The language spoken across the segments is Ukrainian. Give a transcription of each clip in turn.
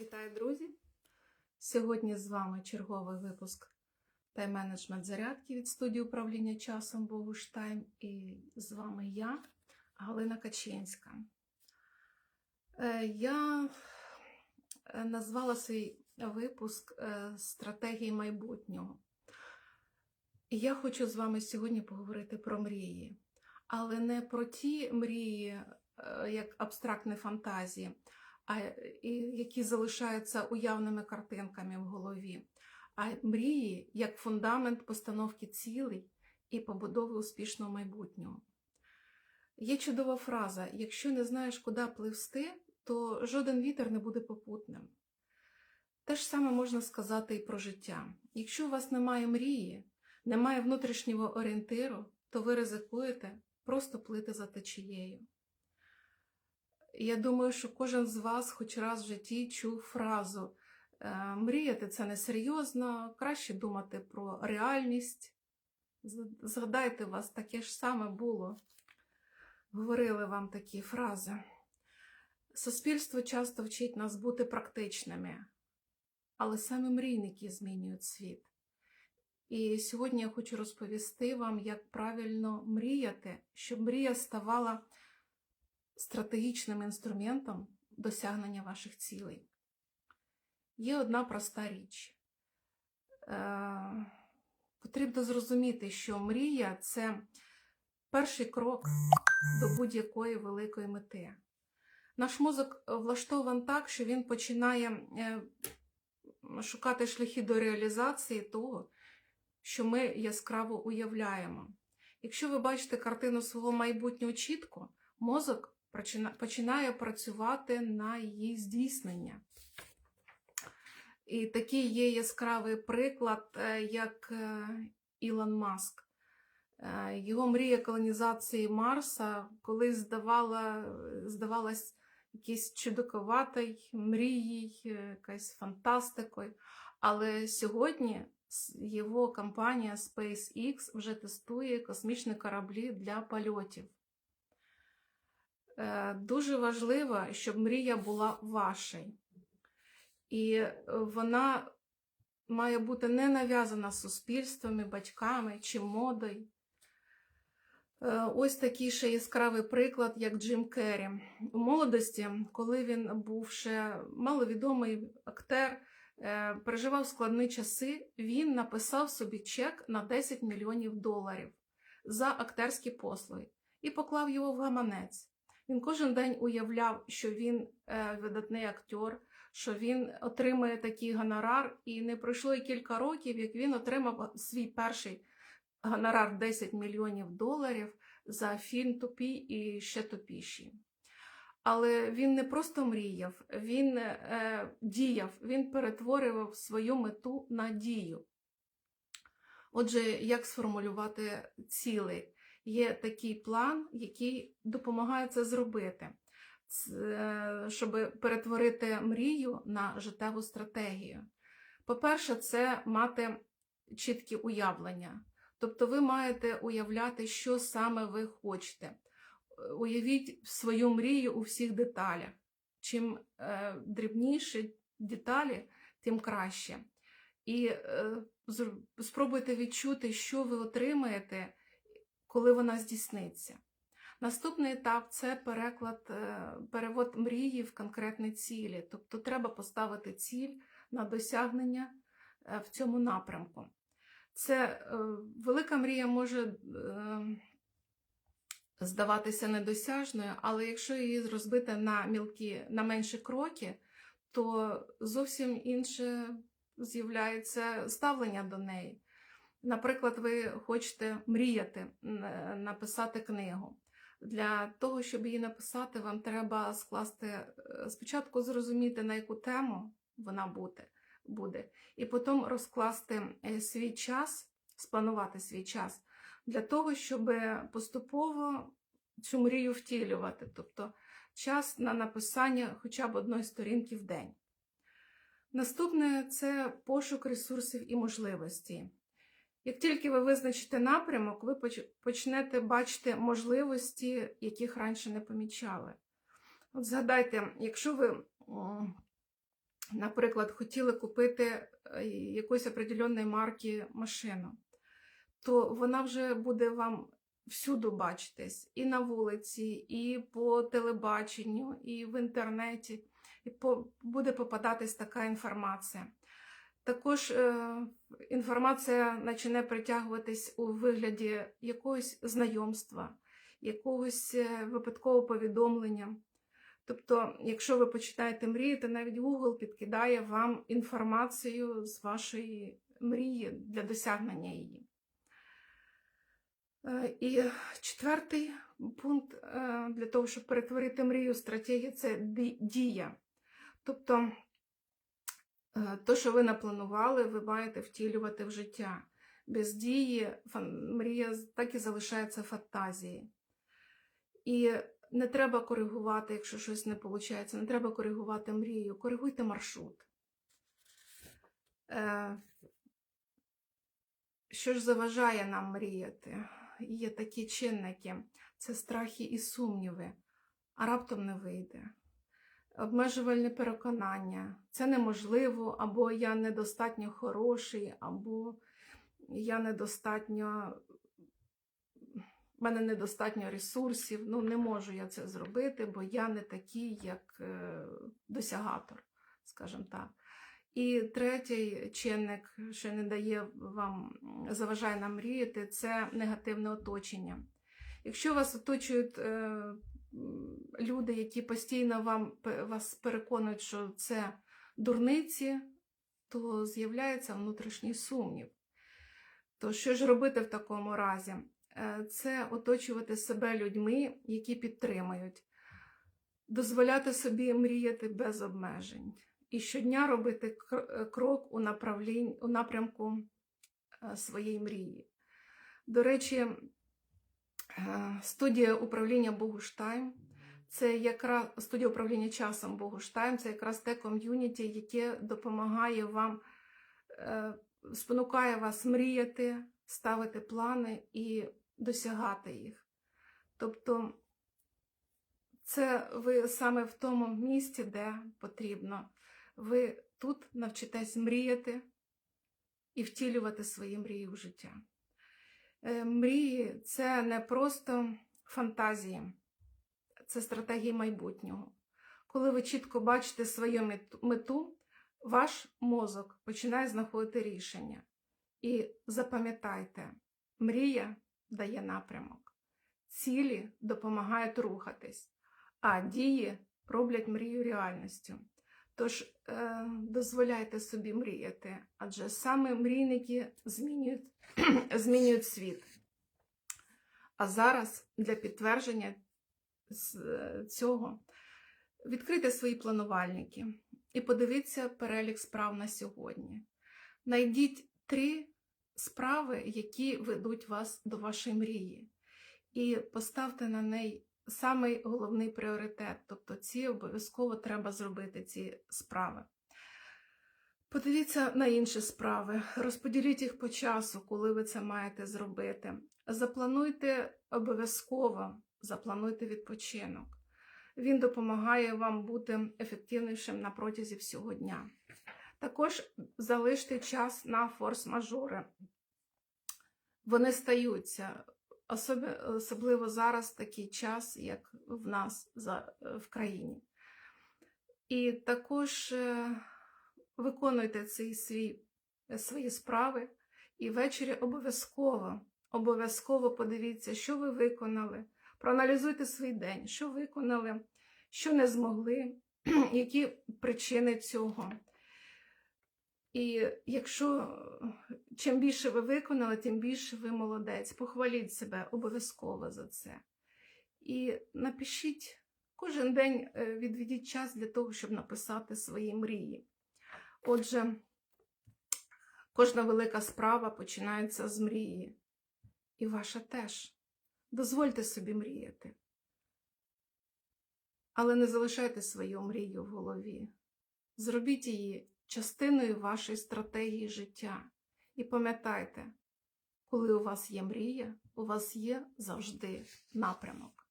Вітаю, друзі! Сьогодні з вами черговий випуск тайм-менеджмент зарядки від студії управління часом Богуштайм. І з вами я, Галина Качинська. Е, Я е, назвала свій випуск е, Стратегії майбутнього. І я хочу з вами сьогодні поговорити про мрії, але не про ті мрії, як абстрактні фантазії, а і які залишаються уявними картинками в голові, а мрії як фундамент постановки цілей і побудови успішного майбутнього. Є чудова фраза: якщо не знаєш, куди пливсти, то жоден вітер не буде попутним. Те ж саме можна сказати і про життя. Якщо у вас немає мрії, немає внутрішнього орієнтиру, то ви ризикуєте просто плити за течією. Я думаю, що кожен з вас хоч раз в житті чув фразу е, мріяти це несерйозно, краще думати про реальність. Згадайте, вас таке ж саме було. Говорили вам такі фрази. Суспільство часто вчить нас бути практичними, але саме мрійники змінюють світ. І сьогодні я хочу розповісти вам, як правильно мріяти, щоб мрія ставала стратегічним інструментом досягнення ваших цілей. Є одна проста річ. Е, потрібно зрозуміти, що мрія це перший крок до будь-якої великої мети. Наш мозок влаштований так, що він починає е, шукати шляхи до реалізації того, що ми яскраво уявляємо. Якщо ви бачите картину свого майбутнього чітко, мозок починає працювати на її здійснення. І такий є яскравий приклад, е, як е, Ілон Маск. Е, Його мрія колонізації Марса колись здавала, здавалась якийсь чудаковатою мрією, якась фантастикою. Але сьогодні його компанія SpaceX вже тестує космічні кораблі для польотів. Е, Дуже важливо, щоб мрія була вашою. І е, вона має бути не нав'язана суспільствами, батьками чи модою. Е, Ось такий ще яскравий приклад, як Джим Керрі. У молодості, коли він був ще маловідомий актер, переживав складні часи, він написав собі чек на 10 мільйонів доларів за актерські послуги і поклав його в гаманець. Він кожен день уявляв, що він е, видатний актер, що він отримає такий гонорар, і не пройшло і кілька років, як він отримав свій перший гонорар 10 мільйонів доларів за фільм Тупі і ще тупіші. Але він не просто мріяв, він е, діяв, він перетворював свою мету на дію. Отже, як сформулювати цілий? Є такий план, який допомагає це зробити, щоб перетворити мрію на життєву стратегію. По-перше, це мати чіткі уявлення. Тобто ви маєте уявляти, що саме ви хочете. Уявіть свою мрію у всіх деталях. Чим е, дрібніші деталі, тим краще. І е, спробуйте відчути, що ви отримаєте, коли вона здійсниться. Наступний етап це переклад, е, перевод мрії в конкретні цілі. Тобто треба поставити ціль на досягнення е, в цьому напрямку. Це е, велика мрія може здаватися недосяжною, але якщо її розбити на мілкі, на менші кроки, то зовсім інше з'являється ставлення до неї. Наприклад, ви хочете мріяти написати книгу. Для того, щоб її написати, вам треба скласти е, спочатку зрозуміти, на яку тему вона буде, буде і потім розкласти е, свій час, спланувати свій час для того, щоб поступово цю мрію втілювати, тобто час на написання хоча б одної сторінки в день. Наступне це пошук ресурсів і можливостей. Як тільки ви визначите напрямок, ви почнете бачити можливості, яких раніше не помічали. От згадайте, якщо ви наприклад, хотіли купити е, якоїсь определенної марки машину, то вона вже буде вам всюди бачитись і на вулиці, і по телебаченню, і в інтернеті. І по, буде попадатись така інформація. Також е, інформація почне притягуватись у вигляді якогось знайомства, якогось е, випадкового повідомлення. Тобто, якщо ви починаєте мріяти, навіть Google підкидає вам інформацію з вашої мрії для досягнення її. Е, І четвертий пункт для того, щоб перетворити мрію в стратегію, це дія. Тобто, то, що ви напланували, ви маєте втілювати в життя. Без дії мрія так і залишається фантазією. І не треба коригувати, якщо щось не виходить, не треба коригувати мрію, коригуйте маршрут. Е, Що ж заважає нам мріяти? Є такі чинники: це страхи і сумніви, а раптом не вийде. Обмежувальне переконання, це неможливо, або я недостатньо хороший, або я недостатньо, в мене недостатньо ресурсів, ну не можу я це зробити, бо я не такий, як е, досягатор, скажімо так. І третій чинник, що не дає вам, заважає нам мріяти, це негативне оточення. Якщо вас оточують е, люди, які постійно вам, вас переконують, що це дурниці, то з'являється внутрішній сумнів. То що ж робити в такому разі? Е, Це оточувати себе людьми, які підтримують, дозволяти собі мріяти без обмежень і щодня робити е, крок у, у напрямку е, своєї мрії. До речі, студія управління Богуштайм це якраз студія управління часом Богуштайм, це якраз те ком'юніті, яке допомагає вам, е, спонукає вас мріяти, ставити плани і досягати їх. Тобто, це ви саме в тому місці, де потрібно. Ви тут навчитесь мріяти і втілювати свої мрії в життя. Е, Мрії це не просто фантазії, це стратегії майбутнього. Коли ви чітко бачите свою мету, ваш мозок починає знаходити рішення. І запам'ятайте, мрія дає напрямок, цілі допомагають рухатись, а дії роблять мрію реальністю. Тож е, дозволяйте собі мріяти, адже саме мрійники змінюють, змінюють світ. А зараз для підтвердження цього відкрийте свої планувальники і подивіться перелік справ на сьогодні. Найдіть три справи, які ведуть вас до вашої мрії, і поставте на неї самий головний пріоритет. Тобто ці обов'язково треба зробити ці справи. Подивіться на інші справи, розподіліть їх по часу, коли ви це маєте зробити. Заплануйте обов'язково, заплануйте відпочинок. Він допомагає вам бути ефективнішим на протязі всього дня. Також залиште час на форс-мажори. Вони стаються, особливо зараз такий час, як в нас в країні. І також е, виконуйте цей свій, свої справи, і ввечері обов'язково, обов'язково подивіться, що ви виконали. Проаналізуйте свій день, що виконали, що не змогли, які причини цього. І якщо е, чим більше ви виконали, тим більше ви молодець. Похваліть себе обов'язково за це. І напишіть кожен день е, відведіть час для того, щоб написати свої мрії. Отже, кожна велика справа починається з мрії. І ваша теж. Дозвольте собі мріяти. Але не залишайте свою мрію в голові. Зробіть її частиною вашої стратегії життя. І пам'ятайте, коли у вас є мрія, у вас є завжди напрямок.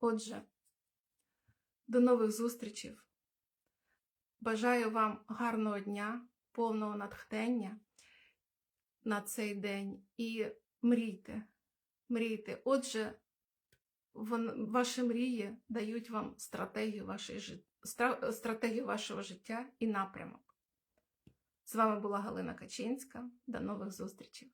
Отже, до нових зустрічей. Бажаю вам гарного дня, повного натхнення на цей день і мрійте. Мрійте. Отже, ваші мрії дають вам стратегію, вашої, стратегію вашого життя і напрямок. З вами була Галина Качинська. До нових зустрічей!